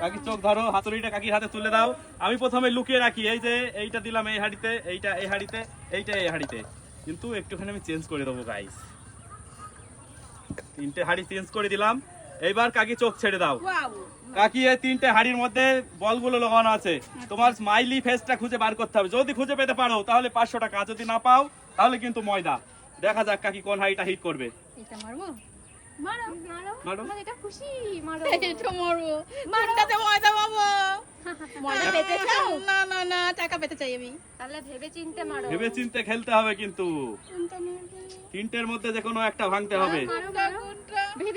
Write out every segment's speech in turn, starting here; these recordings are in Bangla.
কাকি চোখ ধরো হাতুড়িটা কাকির হাতে তুলে দাও। আমি প্রথমে লুকিয়ে রাখি এই যে এইটা দিলাম এই হাড়িতে এইটা এই হাড়িতে এইটা এই হাড়িতে। কিন্তু একটুখানি আমি চেঞ্জ করে দেবো গাইস তিনটে হাড়ি চেঞ্জ করে দিলাম। এইবার কাকি চোখ ছেড়ে দাও। কাকি এই তিনটে হাড়ির মধ্যে বলগুলো লাগানো আছে। তোমার স্মাইলি ফেসটা খুঁজে বার করতে হবে। যদি খুঁজে পেতে পারো তাহলে পাঁচশো টাকা। যদি না পাও তাহলে কিন্তু ময়দা। দেখা যাক কাকি কোন হাড়িটা হিট করবে। এটা মারবো? মারো। মারো। মারো। এটা খুশি মারো। এটা মারবো মারটাতে ময়দা পাবো। ময়দা পেতে চাও? না না না টাকা পেতে চাই আমি। তাহলে ভেবে চিনতে মারো। ভেবে চিনতে খেলতে হবে কিন্তু। তিনটের মধ্যে যে কোনো একটা ভাঙতে হবে। মারো মারো।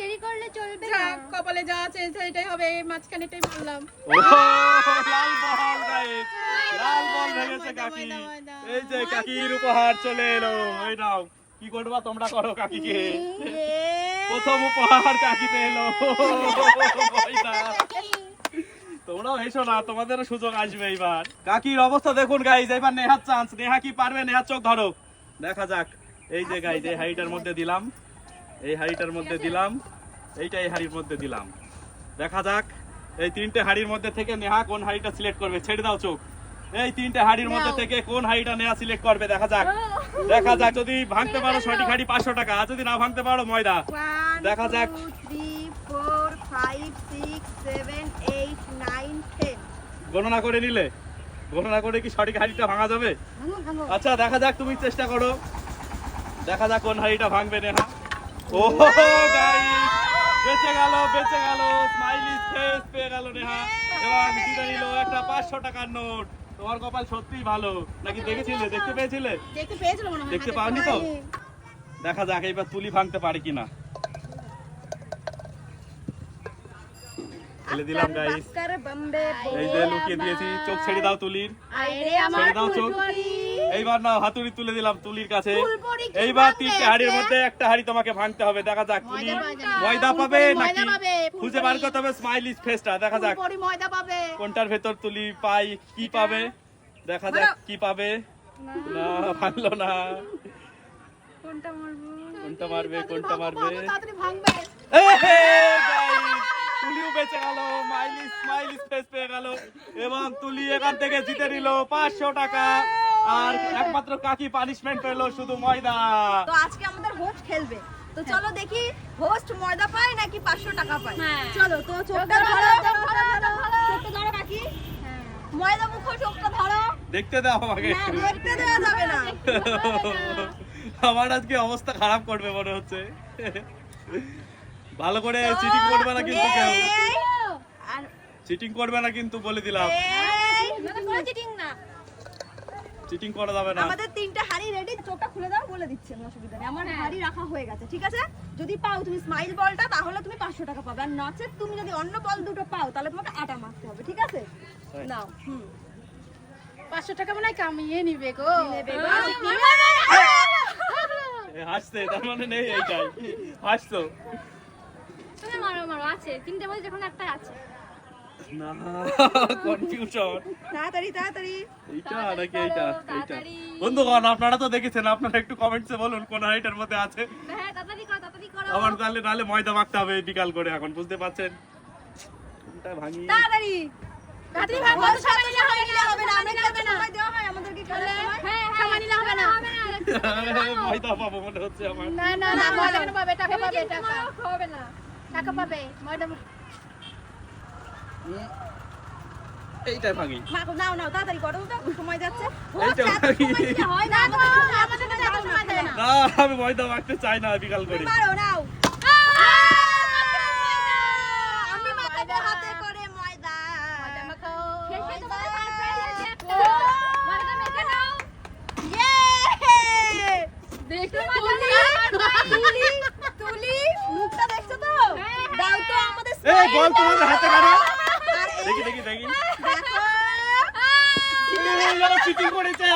দেরি করলে চলবে না। কপালে যা আছে সেটাই হবে। মাঝখানেটাই মারলাম। ও লাল বল গাইস লাল বল ভেঙেছে কাকি। এই যে কাকির উপহার চলে এলো। এই নাও কি করবা তোমরা করো কাকিকে। প্রথম উপহার কাকি পেল। তোমরাও এসো না তোমাদেরও সুযোগ আসবে এইবার। কাকির অবস্থা দেখুন গাইজ এবার নেহার চান্স নেহা কি পারবে? নেহার চোখ ধরো। দেখা যাক। এই যে গাইজ এই হাড়িটার মধ্যে দিলাম। এই হাড়িটার মধ্যে দিলাম। এইটা এই হাড়ির মধ্যে দিলাম। দেখা যাক এই তিনটে হাড়ির মধ্যে থেকে নেহা কোন হাড়িটা সিলেক্ট করবে? ছেড়ে দাও চোখ। এই তিনটে হাড়ির মধ্যে থেকে কোন হাড়িটা নেহা সিলেক্ট করবে? দেখা যাক। দেখা যাক যদি ভাঙতে পারো সঠিক হাড়ি পাঁচশো টাকা আর যদি না ভাঙতে পারো ময়দা। দেখা যাক। গণনা করে নিলে। গণনা করে কি সঠিক হাড়িটা ভাঙা যাবে? আচ্ছা দেখা যাক তুমি চেষ্টা করো। দেখা যাক কোন হাড়িটা ভাঙবে নেহা। ও বেঁচে গেল বেঁচে গেল স্মাইলি ফেস পেয়ে গেল নেহা। এবং জিতে নিল একটা পাঁচশো টাকার নোট। তোমার কপাল সত্যিই ভালো। নাকি দেখেছিলে? দেখতে পেয়েছিলে? দেখতে পেয়েছিল দেখতে পাওনি তো? দেখা যাক এইবার তুলি ভাঙতে পারে কিনা। ফেলে দিলাম গাইস এই যে লুকিয়ে দিয়েছি চোখ ছেড়ে দাও তুলির। আইরে আমার ছেড়ে দাও চোখ। এইবার নাও হাতুড়ি তুলে দিলাম তুলির কাছে। এইবার? তিনটে হাড়ির মধ্যে একটা হাড়ি তোমাকে ভাঙতে হবে দেখা যাক। তুলি ময়দা পাবে নাকি? খুঁজে বার করতে হবে স্মাইলি ফেসটা দেখা যাক। কোনটার ভেতর তুলি পাই কি পাবে? দেখা যাক কি পাবে। না। ভাঙলো না। কোনটা মারবো? কোনটা মারবে কোনটা মারবে ভাঙো, তাড়াতাড়ি ভাঙবে এ হে, guys, তুলিও বেঁচে গেল মাইলি স্মাইলি ফেস পেয়ে গেল। এবং তুলি এখান থেকে জিতে নিল পাঁচশো টাকা। আর একমাত্র কাকি পানিশমেন্ট পেল শুধু ময়দা। তো আজকে আমাদের হোস্ট খেলবে। তো চলো দেখি হোস্ট ময়দা পায় নাকি পাঁচশো টাকা পায়। হ্যাঁ। চলো তো চোখটা ধরো চোখটা ধরো কাকি। ময়দা মুখ চোখটা ধরো। দেখতে দাও আমাকে। দেখতে দেওয়া যাবে না। আমার আজকে অবস্থা খারাপ করবে মনে হচ্ছে। ভালো করে চিটিং করবে না কিন্তু কেউ চিটিং করবে না কিন্তু বলে দিলাম চিটিং না চিটিং করা যাবে না আমাদের তিনটা হাড়ি রেডি চোখটা খুলে দাও বলে দিচ্ছি আমি অসুবিধা নেই আমার হাড়ি রাখা হয়ে গেছে ঠিক আছে যদি পাও তুমি স্মাইল বলটা তাহলে তুমি পাঁচশো টাকা পাবে আর নচেত তুমি যদি অন্য বল দুটো পাও তাহলে তোমাকে আটা মারতে হবে ঠিক আছে নাও হুম পাঁচশো টাকা মনে হয় কামিয়ে নিবে গো নেবে গো। এ, হাসছে তার মানে নেই এইটাই হাসছো আছে তিনটে মধ্যে যখন একটা আছে। না কনফিউশন তাড়াতাড়ি তাড়াতাড়ি। এইটা নাকি এইটা? এইটা। বন্ধুগণ আপনারা তো দেখেছেন আপনারা একটু কমেন্টসে বলুন কোন হাইটার মধ্যে আছে। হ্যাঁ তাড়াতাড়ি করো তাড়াতাড়ি করো। আমার তাহলে নাহলে ময়দা মাখতে হবে বিকাল করে এখন বুঝতে পারছেন? কোনটা ভাঙি তাড়াতাড়ি। সাথে হবে না দেওয়া হয় আমাদেরকে হ্যাঁ হ্যাঁ নিলে হবে না। ময়দা পাবো মনে হচ্ছে আমার। না না না ময়দা কেন পাবে? টাকা পাবে টাকা হবে না। টাকা পাবে ময়দা এইটা ভাঙি মাখো নাও নাও তাড়াতাড়ি করো তো সময় যাচ্ছে। এইটা দিলে হয় না আমাদের না। আমি ময়দা মাখতে চাই না বিকাল করে। মারো নাও আমি মাখাবো হাতে করে ময়দা ময়দা মাখাও। শেষে তোমাদের সারপ্রাইজ আছে একটা ময়দা মেখে নাও ইয়ে! দেখো তুলি তুলি মুখটা দেখছ তো হ্যাঁ, দাও তো আমাদের এই বল তোমাদের হাতে এই দেখি দেখি দেখি। চিটিং করেছে।